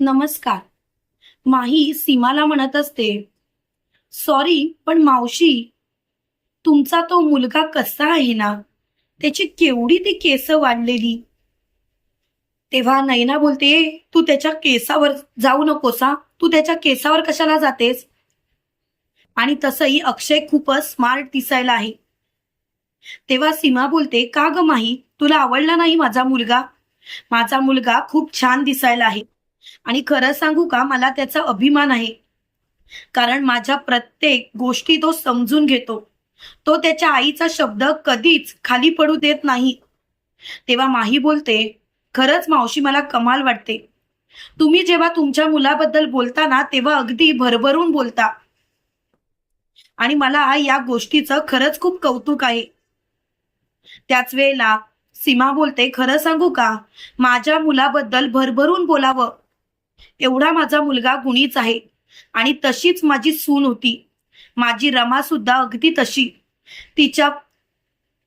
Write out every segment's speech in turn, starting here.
नमस्कार. माही सीमाला म्हणत असते सॉरी पण मावशी तुमचा तो मुलगा कसा आहे ना? त्याची केवढी ती केस वाढलेली. तेव्हा नैना बोलते तू त्याच्या केसावर जाऊ नकोस तू त्याच्या केसावर कशाला जातेस? आणि तसंही अक्षय खूपच स्मार्ट दिसायला आहे. तेव्हा सीमा बोलते का ग माही तुला आवडला नाही माझा मुलगा? माझा मुलगा खूप छान दिसायला आहे. आणि खरं सांगू का मला त्याचा अभिमान आहे. कारण माझ्या प्रत्येक गोष्टी तो समजून घेतो. तो त्याच्या आईचा शब्द कधीच खाली पडू देत नाही. तेव्हा माही बोलते खरंच मावशी मला कमाल वाटते. तुम्ही जेव्हा तुमच्या मुलाबद्दल बोलता ना तेव्हा अगदी भरभरून बोलता. आणि मला या गोष्टीचं खरंच खूप कौतुक आहे. त्याच वेळेला सीमा बोलते खरं सांगू का माझ्या मुलाबद्दल भरभरून बोलावं. एवढा माझा मुलगा गुणीच आहे. आणि तशीच माझी सून होती. माझी रमा सुद्धा अगदी तशी. तिच्या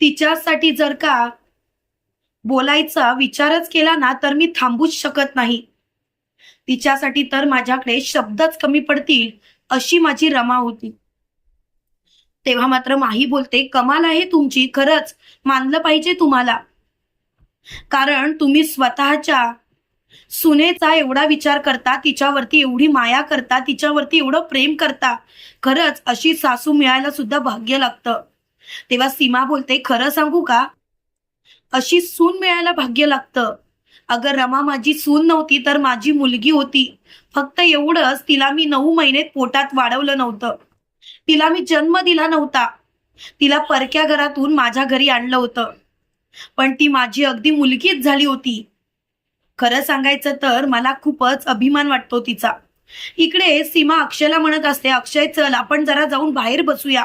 तिच्यासाठी जर का बोलायचा विचारच केला ना तर मी थांबूच शकत नाही. तिच्यासाठी तर माझ्याकडे शब्दच कमी पडतील अशी माझी रमा होती. तेव्हा मात्र माही बोलते कमाल आहे तुमची खरंच मानलं पाहिजे तुम्हाला. कारण तुम्ही स्वतःच्या सुनेचा एवढा विचार करता तिच्यावरती एवढी माया करता तिच्यावरती एवढं प्रेम करता खरंच अशी सासू मिळायला सुद्धा भाग्य लागतं. तेव्हा सीमा बोलते खरं सांगू का? अशी सून मिळायला भाग्य लागतं. अगर रमा माझी सून नव्हती तर माझी मुलगी होती. फक्त एवढंच तिला मी नऊ महिने पोटात वाढवलं नव्हतं. तिला मी जन्म दिला नव्हता. तिला परक्या घरातून माझ्या घरी आणलं होतं. पण ती माझी अगदी मुलगीच झाली होती. खरं सांगायचं तर मला खूपच अभिमान वाटतो तिचा. इकडे सीमा अक्षयला म्हणत असते अक्षय चल आपण जरा जाऊन बाहेर बसूया.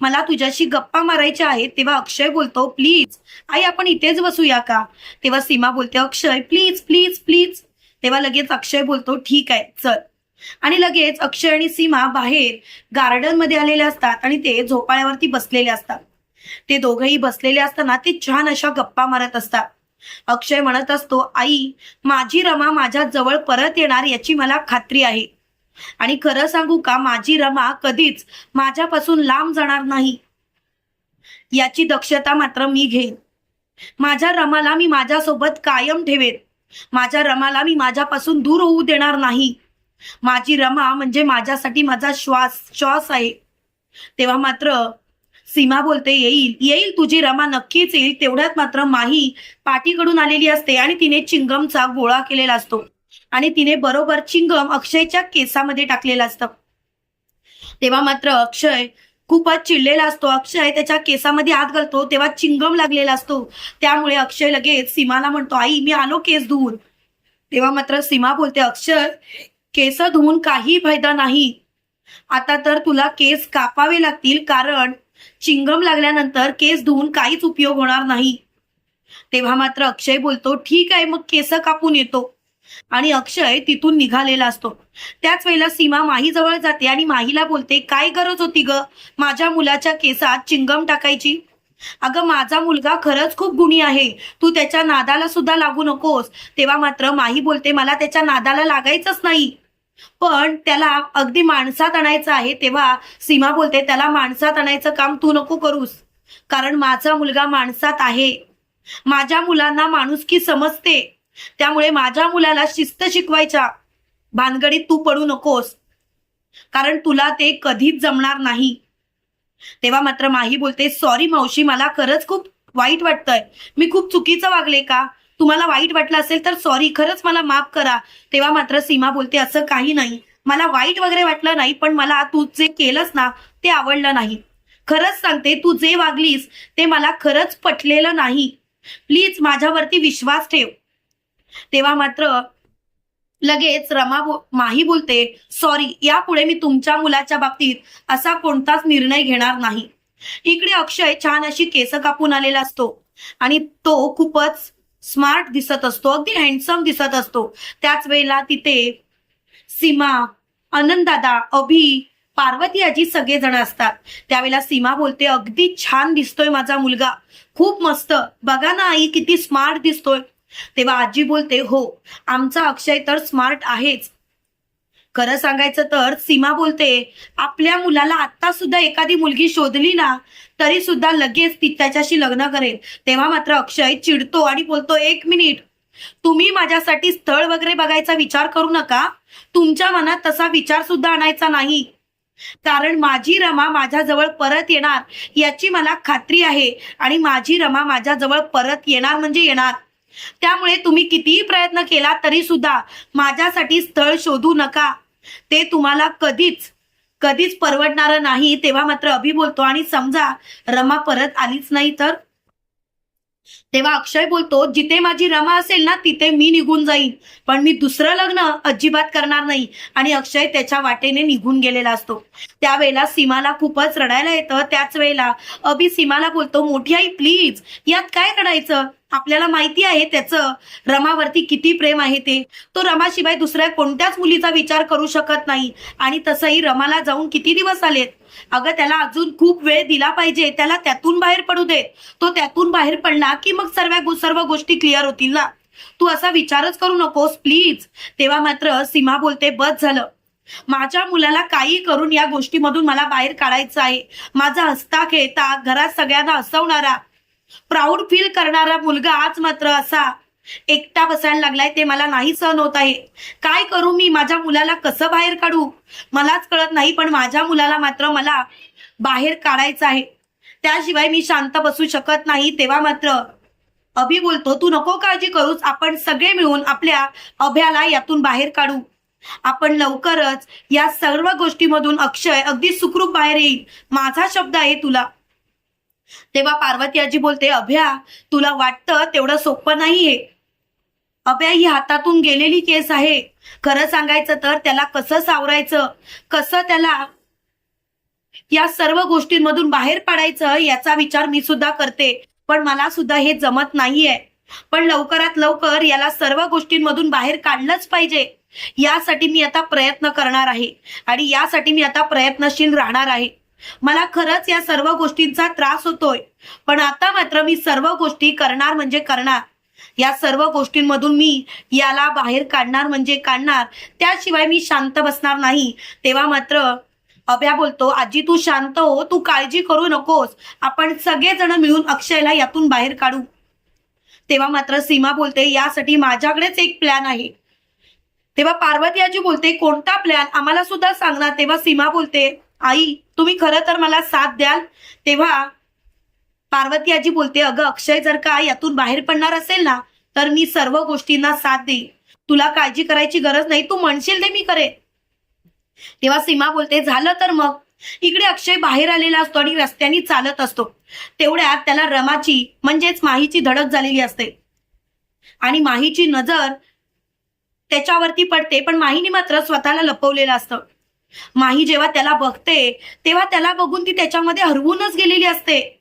मला तुझ्याशी गप्पा मारायच्या आहेत. तेव्हा अक्षय बोलतो प्लीज आई आपण इथेच बसूया का? तेव्हा सीमा बोलते अक्षय प्लीज प्लीज प्लीज. तेव्हा लगेच अक्षय बोलतो ठीक आहे चल. आणि लगेच अक्षय आणि सीमा बाहेर गार्डनमध्ये आलेले असतात आणि ते झोपाळ्यावरती बसलेले असतात. ते दोघंही बसलेले असताना ते छान अशा गप्पा मारत असतात. अक्षय म्हणत असतो आई माझी रमा माझ्या जवळ परत येणार याची मला खात्री आहे. आणि खरं सांगू का माझी रमा कधीच माझ्यापासून लांब जाणार नाही. याची दक्षता मात्र मी घेईन. माझ्या रमाला मी माझ्यासोबत कायम ठेवेन. माझ्या रमाला मी माझ्यापासून दूर होऊ देणार नाही. माझी रमा म्हणजे माझ्यासाठी माझा श्वास श्वास आहे. तेव्हा मात्र सीमा बोलते येईल येईल तुझी रमा नक्कीच येईल. तेवढ्यात मात्र माही पाठीकडून आलेली असते आणि तिने चिंगमचा गोळा केलेला असतो. आणि तिने बरोबर चिंगम अक्षयच्या केसामध्ये टाकलेलं असतं. तेव्हा मात्र अक्षय खूपच चिडलेला असतो. अक्षय त्याच्या केसामध्ये हात घालतो तेव्हा चिंगम लागलेला असतो. त्यामुळे अक्षय लगेच सीमाला म्हणतो आई मी आलो केस धुवून. तेव्हा मात्र सीमा बोलते अक्षय केस धुवून काही फायदा नाही. आता तर तुला केस कापावे लागतील कारण चिंगम लागल्यानंतर केस धुवून काहीच उपयोग होणार नाही. तेव्हा मात्र अक्षय बोलतो ठीक आहे मग केस कापून येतो. आणि अक्षय तिथून निघालेला असतो. त्याच वेळेला सीमा माही जवळ जाते आणि माहीला बोलते काय गरज होती ग माझ्या मुलाच्या केसात चिंगम टाकायची? अगं माझा मुलगा खरंच खूप गुणी आहे. तू त्याच्या नादाला सुद्धा लागू नकोस. तेव्हा मात्र माही बोलते मला त्याच्या नादाला लागायचंच नाही. पण त्याला अगदी माणसात आणायचं आहे तेव्हा सीमा बोलते त्याला माणसात आणायचं काम तू नको करूस. कारण माझा मुलगा माणसात आहे. माझ्या मुलांना माणुसकी समजते. त्यामुळे माझ्या मुलाला शिस्त शिकवायच्या. भानगडीत तू पडू नकोस. कारण तुला ते कधीच जमणार नाही. तेव्हा मात्र माही बोलते सॉरी मावशी मला खरंच खूप वाईट वाटतंय. मी खूप चुकीचं वागले का? तुम्हाला वाईट वाटलं असेल तर सॉरी खरंच मला माफ करा. तेव्हा मात्र सीमा बोलते असं काही नाही. मला वाईट वगैरे वाटलं नाही पण मला तू जे केलंस ना ते आवडलं नाही. खरंच सांगते तू जे वागलीस ते मला खरंच पटलेलं नाही. प्लीज माझ्यावरती विश्वास ठेव. तेव्हा मात्र लगेच रमा बो माही बोलते सॉरी यापुढे मी तुमच्या मुलाच्या बाबतीत असा कोणताच निर्णय घेणार नाही. इकडे अक्षय छान अशी केस कापून आलेला असतो. आणि तो खूपच स्मार्ट दिसत असतो अगदी हँडसम दिसत असतो. त्याच वेळेला तिथे सीमा आनंददादा अभि पार्वती आजी सगळेजण असतात. त्यावेळेला सीमा बोलते अगदी छान दिसतोय माझा मुलगा. खूप मस्त. बघा ना आई किती स्मार्ट दिसतोय. तेव्हा आजी बोलते हो आमचा अक्षय तर स्मार्ट आहेच. खरं सांगायचं तर सीमा बोलते आपल्या मुलाला आता सुद्धा एखादी मुलगी शोधली ना तरी सुद्धा लगेच ती त्याच्याशी लग्न करेल. तेव्हा मात्र अक्षय चिडतो आणि बोलतो एक मिनिट तुम्ही माझ्यासाठी स्थळ वगैरे बघायचा विचार करू नका. तुमच्या मनात तसा विचार सुद्धा आणायचा नाही. कारण माझी रमा माझ्याजवळ परत येणार याची मला खात्री आहे आणि माझी रमा माझ्याजवळ परत येणार म्हणजे येणार. त्यामुळे तुम्ही कितीही प्रयत्न केला तरी सुद्धा माझ्यासाठी स्थळ शोधू नका. ते तुम्हाला कधीच कधीच परवडणार नाही. तेव्हा मात्र अभि बोलतो आणि समजा रमा परत आलीच नाही तर? तेव्हा अक्षय बोलतो जिथे माझी रमा असेल ना तिथे मी निघून जाईन. पण मी दुसरं लग्न अजिबात करणार नाही. आणि अक्षय त्याच्या वाटेने निघून गेलेला असतो. त्यावेळेला सीमाला खूपच रडायला येतं. त्याच वेळेला अभि सीमाला बोलतो मोठी आई प्लीज यात काय रडायचं? आपल्याला माहिती आहे त्याचं रमावरती किती प्रेम आहे ते. तो रमाशिवाय दुसऱ्या कोणत्याच मुलीचा विचार करू शकत नाही. आणि तसंही रमाला जाऊन किती दिवस आलेत? अगं त्याला अजून खूप वेळ दिला पाहिजे. त्याला त्यातून बाहेर पडू दे तो त्यातून बाहेर पडला की मग सर्व सर्व गोष्टी क्लिअर होतील ना? तू असा विचारच करू नकोस प्लीज तेव्हा मात्र सीमा बोलते बस झालं. माझ्या मुलाला काही करून या गोष्टीमधून मला बाहेर काढायचं आहे. माझा हसता खेळता घरात सगळ्यांना हसवणारा प्राऊड फील करणारा मुलगा आज मात्र असा एकटा बसायला लागलाय ते मला नाही सहन होत आहे. काय करू मी? माझ्या मुलाला कसं बाहेर काढू? मलाच कळत नाही पण माझ्या मुलाला मात्र मला बाहेर काढायचं आहे. त्याशिवाय मी शांत बसू शकत नाही. तेव्हा मात्र अभि बोलतो तू नको काळजी करूच आपण सगळे मिळून आपल्या अभ्याला यातून बाहेर काढू. आपण लवकरच या सर्व गोष्टीमधून अक्षय अगदी सुखरूप बाहेर येईल. माझा शब्द आहे तुला. तेव्हा पार्वती आजी बोलते अभ्या तुला वाटतं तेवढं सोपं नाहीये. अभ्या ही हातातून गेलेली केस आहे. खरं सांगायचं तर त्याला कसं सावरायचं? कसं त्याला या सर्व गोष्टींमधून बाहेर पडायचं? याचा विचार मी सुद्धा करते. पण मला सुद्धा हे जमत नाहीये. पण लवकरात लवकर याला सर्व गोष्टींमधून बाहेर काढलंच पाहिजे. यासाठी मी आता प्रयत्न करणार आहे. आणि यासाठी मी आता प्रयत्नशील राहणार आहे. मला खरंच या सर्व गोष्टींचा त्रास होतोय. पण आता मात्र मी सर्व गोष्टी करणार म्हणजे करणार. या सर्व गोष्टींमधून मी याला बाहेर काढणार म्हणजे काढणार. त्याशिवाय मी शांत बसणार नाही. तेव्हा मात्र अभ्या बोलतो आजी तू शांत हो तू काळजी करू नकोस. आपण सगळेजण मिळून अक्षयला यातून बाहेर काढू. तेव्हा मात्र सीमा बोलते यासाठी माझ्याकडेच एक प्लॅन आहे. तेव्हा पार्वती आजी बोलते कोणता प्लॅन आम्हाला सुद्धा सांगणार तेव्हा सीमा बोलते आई तुम्ही खरं तर मला साथ द्याल? तेव्हा पार्वती आजी बोलते अगं अक्षय जर का यातून बाहेर पडणार असेल ना तर मी सर्व गोष्टींना साथ देईन. तुला काळजी करायची गरज नाही तू म्हणशील ते मी करेन. तेव्हा सीमा बोलते झालं तर मग. इकडे अक्षय बाहेर आलेला असतो आणि रस्त्याने चालत असतो. तेवढ्यात त्याला रमाची म्हणजेच माहीची धडक झालेली असते. आणि माहीची नजर त्याच्यावरती पडते पण माहीने मात्र स्वतःला लपवलेलं असतं. माही जेव्हा त्याला बघते तेव्हा त्याला बघून ती त्याच्यामध्ये हरवूनच गेलेली असते.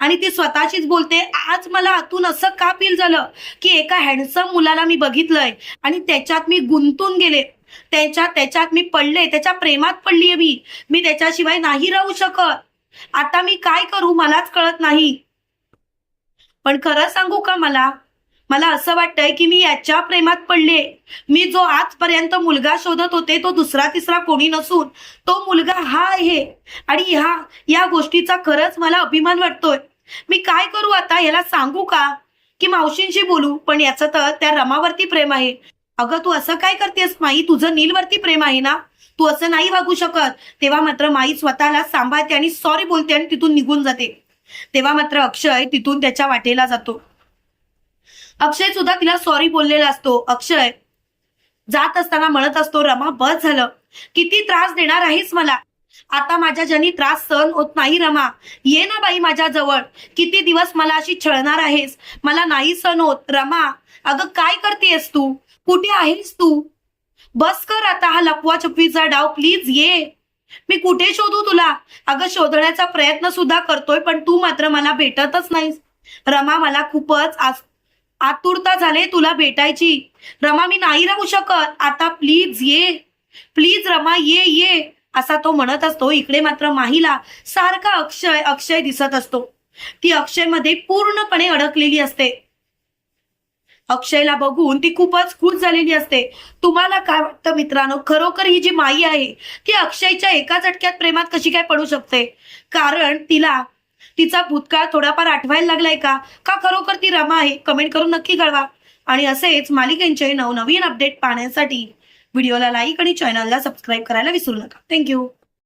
आणि ती स्वतःशीच बोलते आज मला आतून असं का फील झालं की एका हँडसम मुलाला मी बघितलंय आणि त्याच्यात मी गुंतून गेले. त्याच्यात त्याच्यात मी पडले त्याच्या प्रेमात पडलीये मी. मी त्याच्याशिवाय नाही राहू शकत. आता मी काय करू मलाच कळत नाही. पण खरं सांगू का मला? मला असं वाटतंय की मी याच्या प्रेमात पडले मी जो आजपर्यंत मुलगा शोधत होते तो दुसरा तिसरा कोणी नसून तो मुलगा हा आहे. आणि ह्या या गोष्टीचा खरंच मला अभिमान वाटतोय. मी काय करू आता याला सांगू का? की मावशींशी बोलू पण याचं तर त्या रमावरती प्रेम आहे. अगं तू असं काय करतेस माई? तुझं नीलवरती प्रेम आहे ना? तू असं नाही वागू शकत. तेव्हा मात्र माई स्वतःला सांभाळते आणि सॉरी बोलते आणि तिथून निघून जाते. तेव्हा मात्र अक्षय तिथून त्याच्या वाटेला जातो. अक्षय सुद्धा तिला सॉरी बोललेला असतो. अक्षय जात असताना म्हणत असतो रमा बस झालं. किती त्रास देणार आहेस मला? आता माझ्या जनी त्रास सहन होत नाही रमा ये ना बाई माझ्या जवळ. किती दिवस मला अशी छळणार आहेस? मला नाही सहन होत. रमा अगं काय करतेस तू? कुठे आहेस तू? बस कर आता हा लपवा छपवीचा डाव. प्लीज ये. मी कुठे शोधू तुला? अगं शोधण्याचा प्रयत्न सुद्धा करतोय पण तू मात्र मला भेटतच नाहीस. रमा मला खूपच आस- आतुरता झाले तुला भेटायची. रमा मी नाही राहू शकत. आता प्लीज ये. प्लीज रमा ये ये. असा तो म्हणत असतो. इकडे मात्र माहीला सारखा अक्षय अक्षय दिसत असतो. ती अक्षयमध्ये पूर्णपणे अडकलेली असते. अक्षयला बघून ती खूपच खुश झालेली असते. तुम्हाला काय वाटतं मित्रांनो? खरोखर ही जी माई आहे ती अक्षयच्या एका झटक्यात प्रेमात कशी काय पडू शकते? कारण तिला तिचा भूतकाळ थोडाफार आठवायला लागलाय का? का खरोखर ती रमा आहे? कमेंट करून नक्की कळवा. आणि असेच मालिकेंचे नवनवीन अपडेट पाहण्यासाठी व्हिडिओला लाईक आणि चॅनलला सबस्क्राईब करायला विसरू नका. थँक्यू